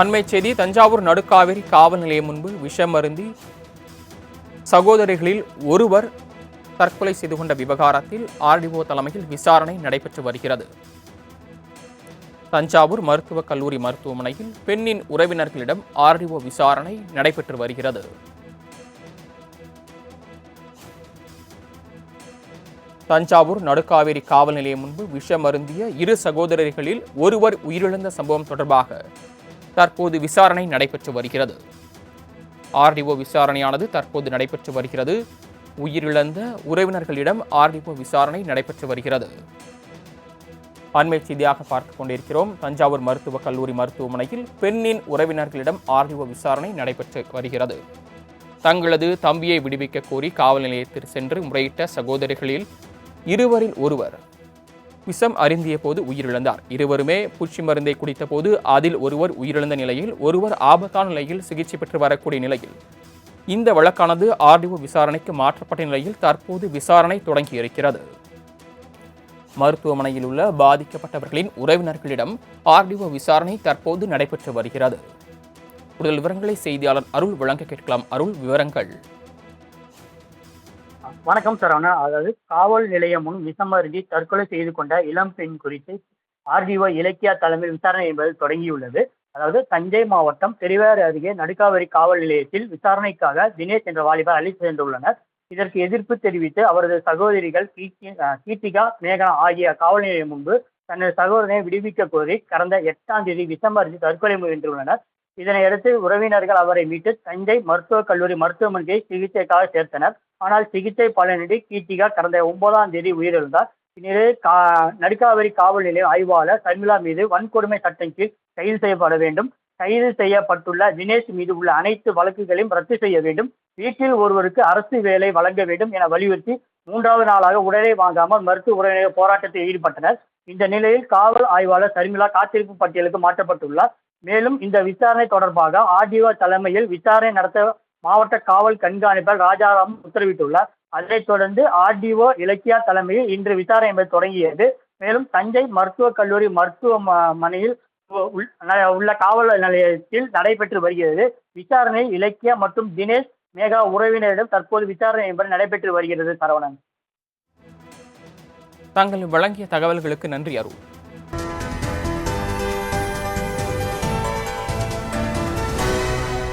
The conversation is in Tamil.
அண்மை செய்தி தஞ்சாவூர் நடுக்காவேரி காவல் நிலையம் முன்பு விஷம் அருந்தி சகோதரிகளில் ஒருவர் தற்கொலை செய்து கொண்ட விவகாரத்தில் ஆர்டிஓ தலைமையில் விசாரணை நடைபெற்று வருகிறது. தஞ்சாவூர் மருத்துவக் கல்லூரி மருத்துவமனையில் பெண்ணின் உறவினர்களிடம் ஆர்டிஓ விசாரணை நடைபெற்று வருகிறது. தஞ்சாவூர் நடுக்காவேரி காவல் நிலையம் முன்பு விஷம் அருந்திய இரு சகோதரர்களில் ஒருவர் உயிரிழந்த சம்பவம் தொடர்பாக தற்போது விசாரணை நடைபெற்று வருகிறது. ஆர்டிஓ விசாரணையானது தற்போது நடைபெற்று வருகிறது. உயிரிழந்த உறவினர்களிடம் ஆர்டிஓ விசாரணை நடைபெற்று வருகிறது. அண்மை செய்தியாக பார்த்துக் கொண்டிருக்கிறோம். தஞ்சாவூர் மருத்துவக் கல்லூரி மருத்துவமனையில் பெண்ணின் உறவினர்களிடம் ஆர்டிஓ விசாரணை நடைபெற்று வருகிறது. தங்களது தம்பியை விடுவிக்க கோரி காவல் நிலையத்தில் சென்று முறையிட்ட சகோதரிகளில் இருவரில் ஒருவர் விஷம் அருந்திய போது உயிரிழந்தார். இருவருமே பூச்சி மருந்தை குடித்த போது அதில் ஒருவர் உயிரிழந்த நிலையில் ஒருவர் ஆபத்தான நிலையில் சிகிச்சை பெற்று வரக்கூடிய நிலையில். இந்த வழக்கானது ஆர்டிஓ விசாரணைக்கு மாற்றப்பட்ட நிலையில் தற்போது விசாரணை தொடங்கி இருக்கிறது மருத்துவமனையில் உள்ள பாதிக்கப்பட்டவர்களின் உறவினர்களிடம் ஆர்டிஓ விசாரணை தற்போது நடைபெற்று வருகிறது. கூடுதல் விவரங்களை செய்தியாளர் அருள் வழங்க கேட்கலாம். அருள் விவரங்கள். வணக்கம் சரவணா அதாவது காவல் நிலையம் முன் விஷமருந்தி தற்கொலை செய்து கொண்ட இளம் பெண் குறித்து ஆர்டிஓ இலக்கியா தலைமையில் விசாரணை என்பது தொடங்கியுள்ளது. அதாவது தஞ்சை மாவட்டம் பெரியாறு அருகே நடுக்காவேரி காவல் நிலையத்தில் விசாரணைக்காக தினேஷ் என்ற வாலிபர் அழைத்து சென்றுள்ளனர். இதற்கு எதிர்ப்பு தெரிவித்து அவரது சகோதரிகள் கீர்த்தி கீர்த்திகா மேகனா ஆகிய காவல் நிலையம் முன்பு தனது சகோதரனை விடுவிக்க கோரி கடந்த எட்டாம் தேதி விஷமருந்தி தற்கொலை முயன்றுள்ளனர். இதனையடுத்து உறவினர்கள் அவரை மீட்டு தஞ்சை மருத்துவக் கல்லூரி மருத்துவமனையை சிகிச்சைக்காக சேர்த்தனர். ஆனால் சிகிச்சை பலனின்றி கீர்த்திகா கடந்த ஒன்பதாம் தேதி உயிரிழந்தார். இந்நிலையில் கா நடுக்காவேரி காவல் நிலைய ஆய்வாளர் சர்மிளா மீது வன்கொடுமை சட்டம் கீழ் கைது செய்யப்பட வேண்டும். கைது செய்யப்பட்டுள்ள தினேஷ் மீது உள்ள அனைத்து வழக்குகளையும் ரத்து செய்ய வேண்டும். வீட்டில் ஒருவருக்கு அரசு வேலை வழங்க வேண்டும் என வலியுறுத்தி மூன்றாவது நாளாக உடலை வாங்காமல் மருத்துவ உறவினர் போராட்டத்தில் ஈடுபட்டனர். இந்த நிலையில் காவல் ஆய்வாளர் சர்மிளா காத்திருப்பு பட்டியலுக்கு மாற்றப்பட்டுள்ளார். மேலும் இந்த விசாரணை தொடர்பாக ஆர்டிஓ தலைமையில் விசாரணை நடத்த மாவட்ட காவல் கண்காணிப்பாளர் ராஜாராம் உத்தரவிட்டுள்ளார். அதைத் தொடர்ந்து ஆர்டிஓ இலக்கியா தலைமையில் இன்று விசாரணை என்பது தொடங்கியது. மேலும் தஞ்சை மருத்துவக் கல்லூரி மருத்துவமனையில் உள்- உள்ள காவல் நிலையத்தில் நடைபெற்று வருகிறது. விசாரணை இலக்கியா மற்றும் தினேஷ் மேகா உறவினரிடம் தற்போது விசாரணை என்பது நடைபெற்று வருகிறது. சரவணன். தாங்கள் வழங்கிய தகவல்களுக்கு நன்றி அருள்.